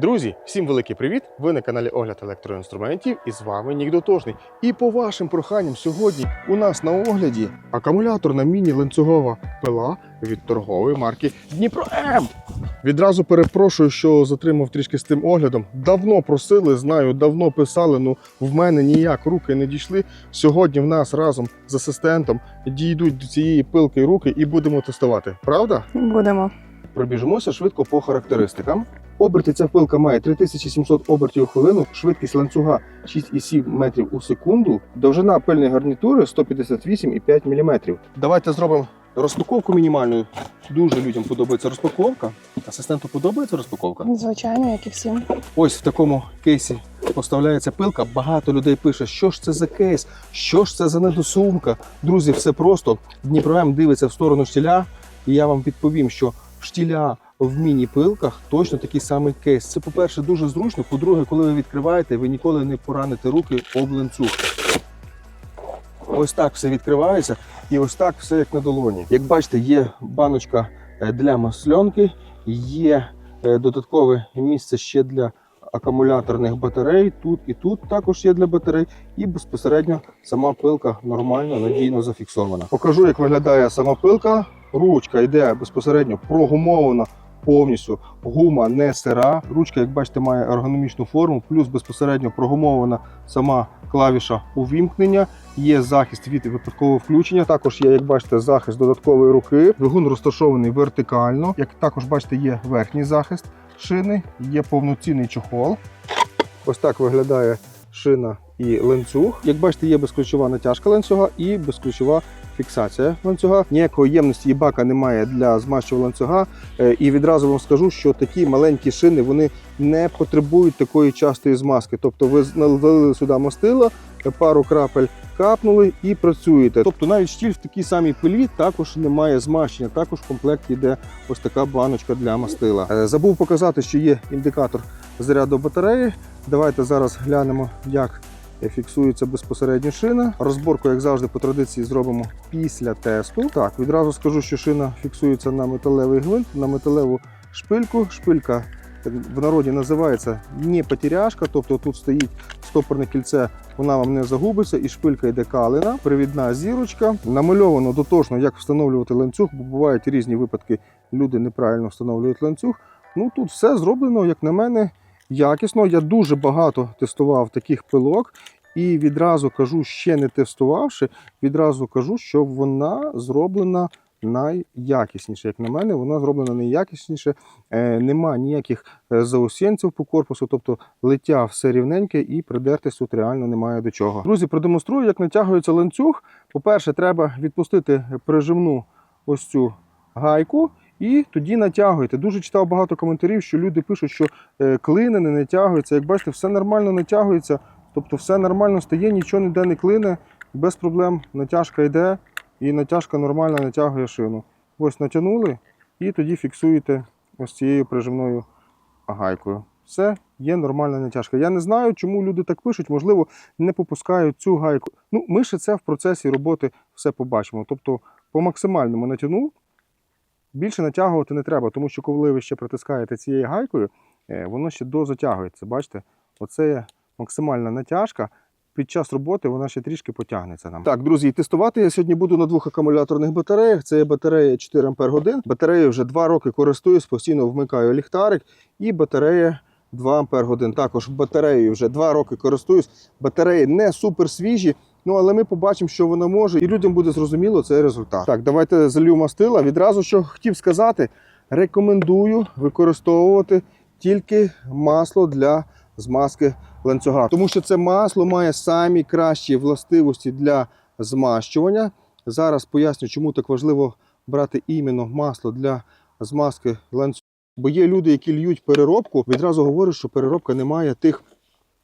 Друзі, всім великий привіт! Ви на каналі Огляд електроінструментів і з вами Нік Дотошний. І по вашим проханням сьогодні у нас на огляді акумуляторна міні-ланцюгова пила від торгової марки Дніпро М. Відразу перепрошую, що затримав трішки з тим оглядом. Давно просили, знаю, давно писали. Ну в мене ніяк руки не дійшли. Сьогодні в нас разом з асистентом дійдуть до цієї пилки руки і будемо тестувати. Правда? Будемо. Пробіжимося швидко по характеристикам. Оберти ця пилка має 3700 обертів у хвилину, швидкість ланцюга 6,7 метрів у секунду, довжина пильної гарнітури 158,5 мм. Давайте зробимо розпаковку мінімальну. Дуже людям подобається розпаковка. Асистенту подобається розпаковка. Звичайно, як і всім. Ось в такому кейсі поставляється пилка. Багато людей пише, що ж це за кейс, що ж це за недосумка. Друзі, все просто. Дніпро М дивиться в сторону штіля, і я вам відповім, що штіля в міні-пилках точно такий самий кейс. Це, по-перше, дуже зручно. По-друге, коли ви відкриваєте, ви ніколи не пораните руки об ланцюг. Ось так все відкривається, і ось так все як на долоні. Як бачите, є баночка е, для масльонки, є е, додаткове місце ще для акумуляторних батарей. Тут і тут також є для батарей, і безпосередньо сама пилка нормально, надійно зафіксована. Покажу, як виглядає сама пилка. Ручка йде безпосередньо прогумована повністю. Гума не сира. Ручка, як бачите, має ергономічну форму, плюс безпосередньо прогумована сама клавіша увімкнення. Є захист від випадкового включення. Також є, як бачите, захист додаткової руки. Двигун розташований вертикально. Як також бачите, є верхній захист шини, є повноцінний чохол. Ось так виглядає шина і ланцюг. Як бачите, є безключова натяжка ланцюга і безключова фіксація ланцюга. Ніякої ємності і бака немає для змащування ланцюга. Е, І відразу вам скажу, що такі маленькі шини вони не потребують такої частої змазки. Тобто ви налили сюди мастила, пару крапель капнули і працюєте. Тобто навіть штіль в такій самій пилі також немає змащення. Також в комплекті йде ось така баночка для мастила. Е, Забув показати, що є індикатор заряду батареї. Давайте зараз глянемо, як фіксується безпосередньо шина. Розборку, як завжди, по традиції зробимо після тесту. Так, відразу скажу, що шина фіксується на металевий гвинт, на металеву шпильку. Шпилька в народі називається не потеряшка, тобто тут стоїть стопорне кільце, вона вам не загубиться, і шпилька йде калина, привідна зірочка. Намальовано дотошно, як встановлювати ланцюг, бо бувають різні випадки, люди неправильно встановлюють ланцюг. Ну тут все зроблено, як на мене, якісно. Я дуже багато тестував таких пилок. І відразу кажу, ще не тестувавши, відразу кажу, що вона зроблена найякісніше. Як на мене, вона зроблена найякісніше. Е, нема ніяких е, заусенців по корпусу, тобто лиття все рівненьке і придертись тут реально немає до чого. Друзі, продемонструю, як натягується ланцюг. По-перше, треба відпустити прижимну ось цю гайку. І тоді натягуєте. Дуже читав багато коментарів, що люди пишуть, що е, клини не натягуються. Як бачите, все нормально натягується. Тобто все нормально стає, нічого ніде не клине, без проблем натяжка йде і натяжка нормально натягує шину. Ось натягнули і тоді фіксуєте ось цією прижимною гайкою. Все, є нормальна натяжка. Я не знаю, чому люди так пишуть, можливо, не попускають цю гайку. Ну, ми ще це в процесі роботи все побачимо. Тобто, по максимальному натягнув, більше натягувати не треба, тому що коли ви ще притискаєте цією гайкою, е, воно ще дозатягується. Бачите, оце є максимальна натяжка. Під час роботи вона ще трішки потягнеться нам. Так, друзі, тестувати я сьогодні буду на двох акумуляторних батареях. Це є батарея 4 Ампер годин. Батареєю вже 2 роки користуюсь, постійно вмикаю ліхтарик. І батарея 2 Ампер годин. Також батареєю вже 2 роки користуюсь. Батареї не супер свіжі. Ну, але ми побачимо, що вона може, і людям буде зрозуміло цей результат. Так, давайте залью мастила. Відразу що хотів сказати, рекомендую використовувати тільки масло для змазки ланцюга, тому що це масло має самі кращі властивості для змащування. Зараз поясню, чому так важливо брати іменно масло для змазки ланцюга. Бо є люди, які льють переробку, відразу говорять, що переробка не має тих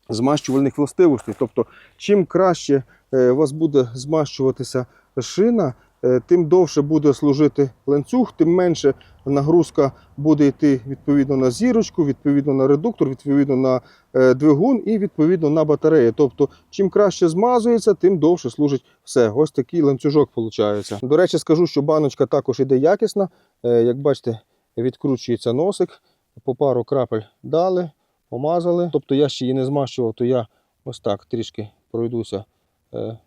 змащувальних властивостей. Тобто, чим краще е, у вас буде змащуватися шина, е, тим довше буде служити ланцюг, тим менше нагрузка буде йти відповідно на зірочку, відповідно на редуктор, відповідно на е, двигун і відповідно на батареї. Тобто, чим краще змазується, тим довше служить все. Ось такий ланцюжок виходить. До речі, скажу, що баночка також іде якісна. Як бачите, відкручується носик, по пару крапель дали. Помазали. Тобто я ще її не змащував, то я ось так трішки пройдуся е,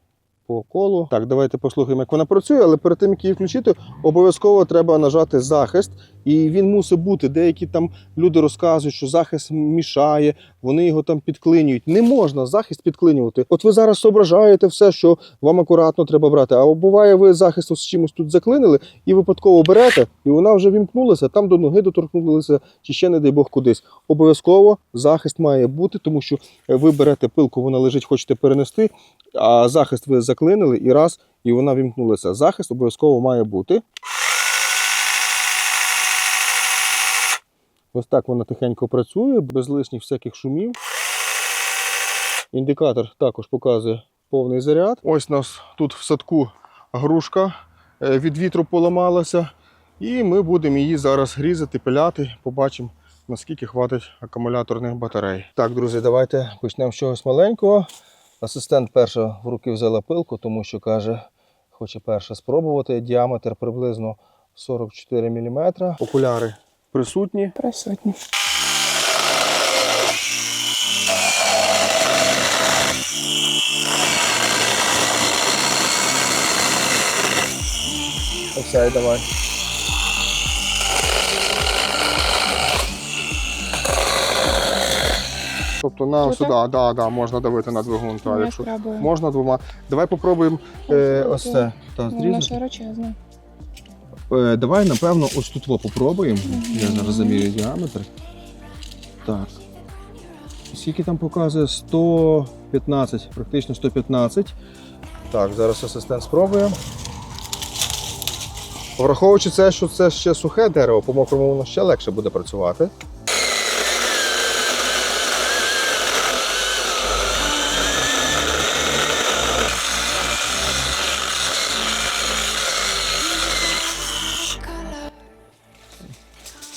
по колу. Так, давайте послухаємо, як вона працює, але перед тим, як її включити, обов'язково треба нажати захист, і він мусить бути. Деякі там люди розказують, що захист мішає, вони його там підклинюють. Не можна захист підклинювати. От ви зараз зображаєте все, що вам акуратно треба брати. А буває, ви захист з чимось тут заклинили і випадково берете, і вона вже вімкнулася, там до ноги доторкнулися, чи ще, не дай Бог, кудись. Обов'язково захист має бути, тому що е, ви берете пилку, вона лежить, хочете перенести, а захист ви заклинили і раз, і вона вімкнулася. Захист обов'язково має бути. Ось так вона тихенько працює, без лишніх всяких шумів. Індикатор також показує повний заряд. Ось у нас тут в садку грушка е, від вітру поламалася. І ми будемо її зараз різати, пиляти, побачимо, наскільки хватить акумуляторних батарей. Так, друзі, давайте почнемо з чогось маленького. Асистент перша в руки взяла пилку, тому що каже, хоче перше спробувати. Діаметр приблизно 44 мм. Окуляри присутні. Присутні. Осяй, давай. Тобто на Чути? сюди, да, да, можна давити на двигун. Та, якщо можна двома. Давай попробуємо е, ось це. Та, Вона широчезна. Е, давай, напевно, ось тут во попробуємо. Я зараз замірю діаметр. Так. Скільки там показує? 115, практично 115. Так, зараз асистент спробує. Враховуючи це, що це ще сухе дерево, по мокрому воно ще легше буде працювати.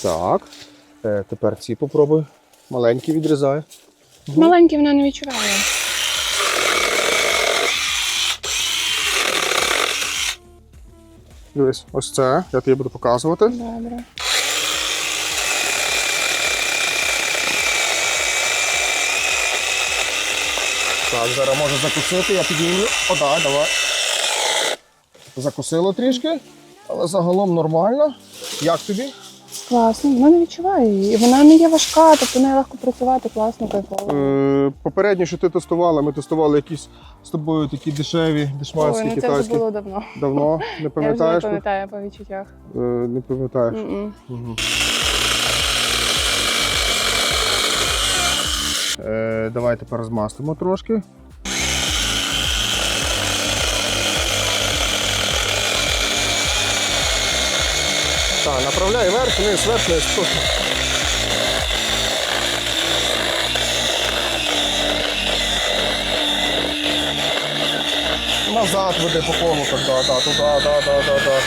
Так. Е, тепер ці попробуй. Маленькі відрізаю. Маленькі вона не відчуває. Дивись, ось це. Я тобі буду показувати. Добре. Так, зараз може закусити, я піднімлю. О, так, давай. Закусило трішки, але загалом нормально. Як тобі? Класно, вона не відчуває її. Вона не є важка, тобто нею легко працювати, класно, кайфово. Е, попередньо, що ти тестувала, ми тестували якісь з тобою такі дешеві, Ой, дешманські, ну це вже було давно. Давно не Я вже не пам'ятаю по відчуттях. Е, не пам'ятаєш. Угу. Е, давай тепер змастимо трошки. Так, направляй вверх, вниз, вверх, вниз. Назад веди по колу, так, да, да, да, да, да, да.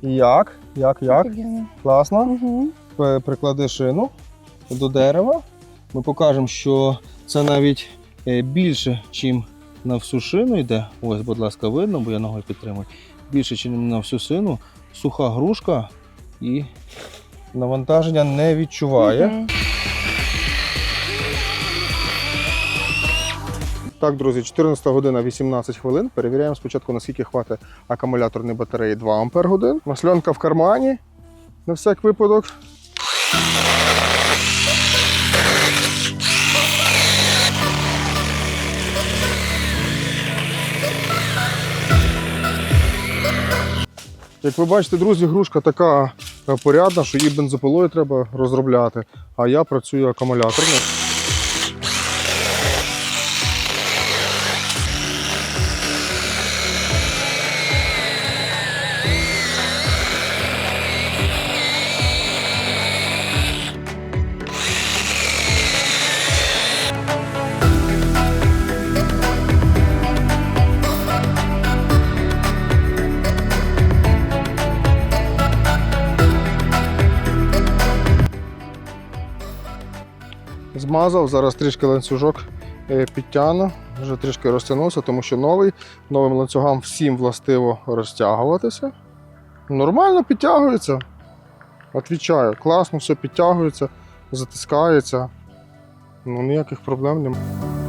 Як? Як, як? Офігенно. Класно. Угу. Приклади шину до дерева. Ми покажемо, що це навіть е, більше, ніж на всю шину йде. Ось, будь ласка, видно, бо я ногою підтримую. Більше, ніж на всю шину. Суха грушка і навантаження не відчуває. Так, друзі, 14 година 18 хвилин. Перевіряємо спочатку, наскільки хватить акумуляторної батареї 2 Ампер годин. Масльонка в кармані на всяк випадок. Як ви бачите, друзі, грушка така е, порядна, що її бензопилою треба розробляти, а я працюю акумуляторно. Змазав, зараз трішки ланцюжок е, підтягну, вже трішки розтягнувся, тому що новий, новим ланцюгам всім властиво розтягуватися. Нормально підтягується. Отвічаю, класно все підтягується, затискається. Ну, ніяких проблем немає.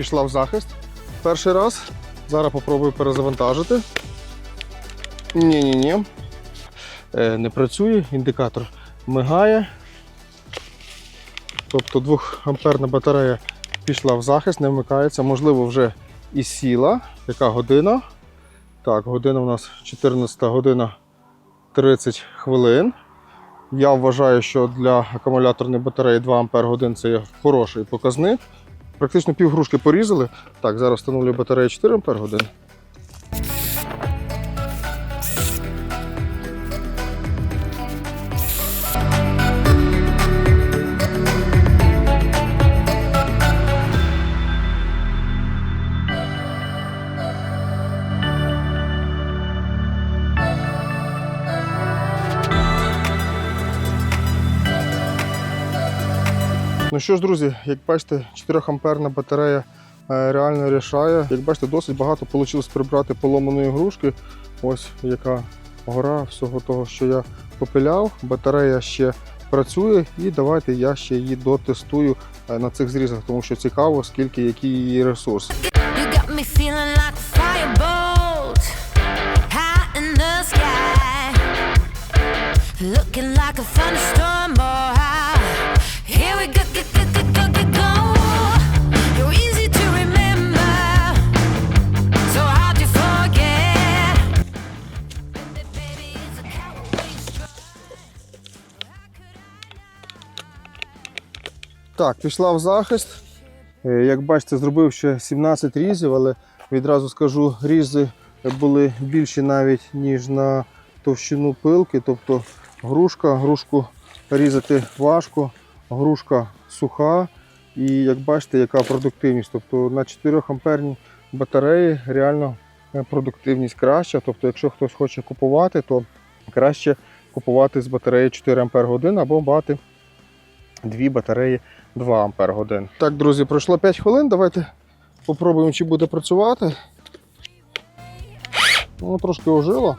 Пішла в захист. Перший раз. Зараз попробую перезавантажити. Ні-ні-ні. Е, не працює, індикатор мигає. Тобто 2 амперна батарея пішла в захист, не вмикається. Можливо, вже і сіла. Яка година? Так, година у нас 14 година 30 хвилин. Я вважаю, що для акумуляторної батареї 2 Ампер годин це є хороший показник. Практично півгрушки порізали. Так, зараз встановлюю батарею 4 Ампер годин. Ну що ж, друзі, як бачите, 4 амперна батарея е, реально рішає. Як бачите, досить багато вийшло прибрати поломаної грушки. Ось яка гора всього того, що я попиляв. Батарея ще працює, і давайте я ще її дотестую е, на цих зрізах, тому що цікаво, скільки який її ресурс. Looking like a thunderstorm, boy. Так, пішла в захист. Е, Як бачите, зробив ще 17 різів, але відразу скажу, різи були більші навіть, ніж на товщину пилки. Тобто грушка, грушку різати важко, грушка суха. І як бачите, яка продуктивність. Тобто на 4 амперній батареї реально е, продуктивність краща. Тобто, якщо хтось хоче купувати, то краще купувати з батареї 4 Ампер годин або мати дві батареї 2 Ампер годин. Так, друзі, пройшло 5 хвилин. Давайте попробуємо, чи буде працювати. Воно трошки ожило.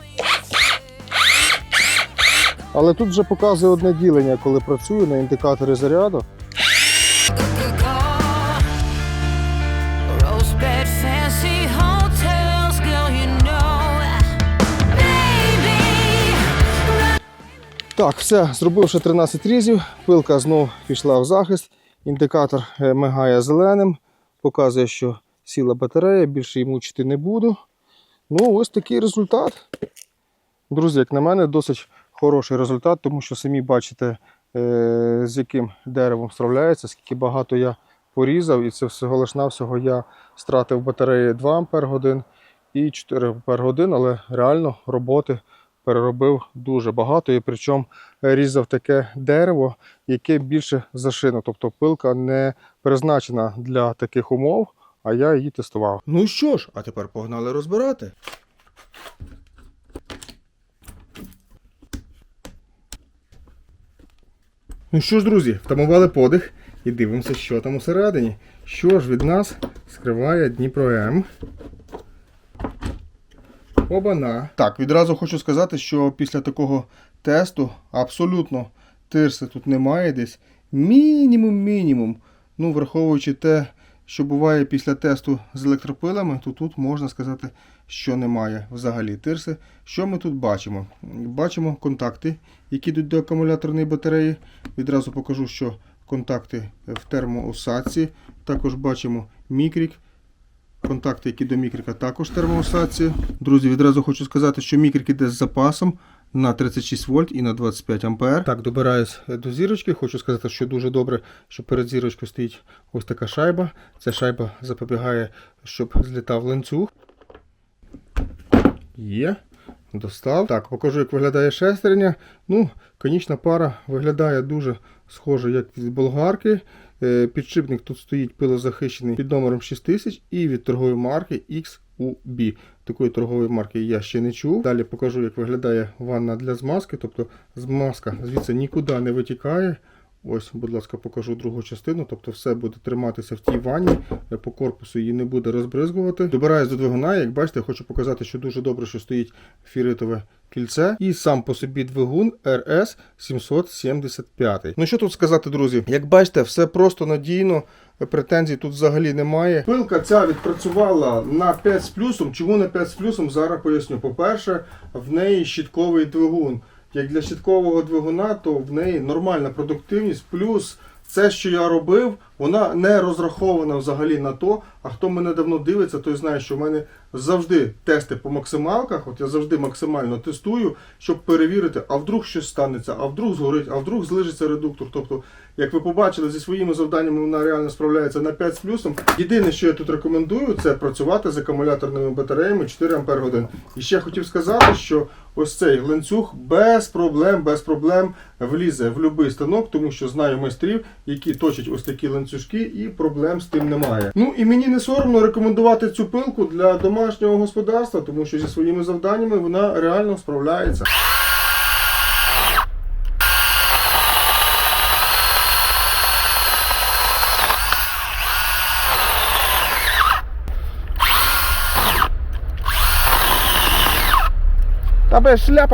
Але тут вже показує одне ділення, коли працюю на індикаторі заряду. Так, все, зробивши 13 різів, пилка знов пішла в захист. Індикатор е, мигає зеленим, показує, що сіла батарея, більше її мучити не буду. Ну, ось такий результат. Друзі, як на мене, досить хороший результат, тому що самі бачите, е, з яким деревом справляється, скільки багато я порізав, і це всього лиш навсього я стратив батареї 2 Ампер годин і 4 Ампер годин, але реально роботи переробив дуже багато. І причому різав таке дерево, яке більше зашино. Тобто пилка не призначена для таких умов, а я її тестував. Ну що ж, а тепер погнали розбирати. Ну що ж, друзі, втамували подих і дивимося, що там усередині. Що ж від нас скриває Дніпро М. Обана. Так, відразу хочу сказати, що після такого тесту абсолютно тирси тут немає десь. Мінімум-мінімум. Ну, враховуючи те, що буває після тесту з електропилами, то тут можна сказати, що немає взагалі тирси. Що ми тут бачимо? Бачимо контакти, які йдуть до акумуляторної батареї. Відразу покажу, що контакти в термоусадці. Також бачимо мікрік. Контакти, які до мікрика, також термоусадці. Друзі, відразу хочу сказати, що мікрик іде з запасом на 36 вольт і на 25 ампер. Так, добираюсь до зірочки. Хочу сказати, що дуже добре, що перед зірочкою стоїть ось така шайба. Ця шайба запобігає, щоб злітав ланцюг. Є. достав. Так, покажу, як виглядає шестерня. Ну, конічна пара виглядає дуже схоже, як від болгарки. Е, Підшипник тут стоїть пилозахищений під номером 6000 і від торгової марки XUB. Такої торгової марки я ще не чув. Далі покажу, як виглядає ванна для змазки. Тобто змазка звідси нікуди не витікає. Ось, будь ласка, покажу другу частину. Тобто все буде триматися в тій ванні, е, по корпусу її не буде розбризгувати. Добираюсь до двигуна. Як бачите, хочу показати, що дуже добре, що стоїть фіритове кільце. І сам по собі двигун RS 775. Ну що тут сказати, друзі? Як бачите, все просто надійно. Претензій тут взагалі немає. Пилка ця відпрацювала на 5 з плюсом. Чому на 5 з плюсом? Зараз поясню. По-перше, в неї щітковий двигун. Як для щиткового двигуна, то в неї нормальна продуктивність, плюс це, що я робив, вона не розрахована взагалі на то. А хто мене давно дивиться, той знає, що в мене завжди тести по максималках. От я завжди максимально тестую, щоб перевірити, а вдруг щось станеться, а вдруг згорить, а вдруг злижиться редуктор. Тобто, як ви побачили, зі своїми завданнями вона реально справляється на 5 з плюсом. Єдине, що я тут рекомендую, це працювати з акумуляторними батареями 4 Ампер годин. І ще хотів сказати, що ось цей ланцюг без проблем, без проблем влізе в будь-який станок, тому що знаю майстрів, які точать ось такі ланцюжки, і проблем з тим немає. Ну і мені не соромно рекомендувати цю пилку для домашнього господарства, тому що зі своїми завданнями вона реально справляється. Та без шляпа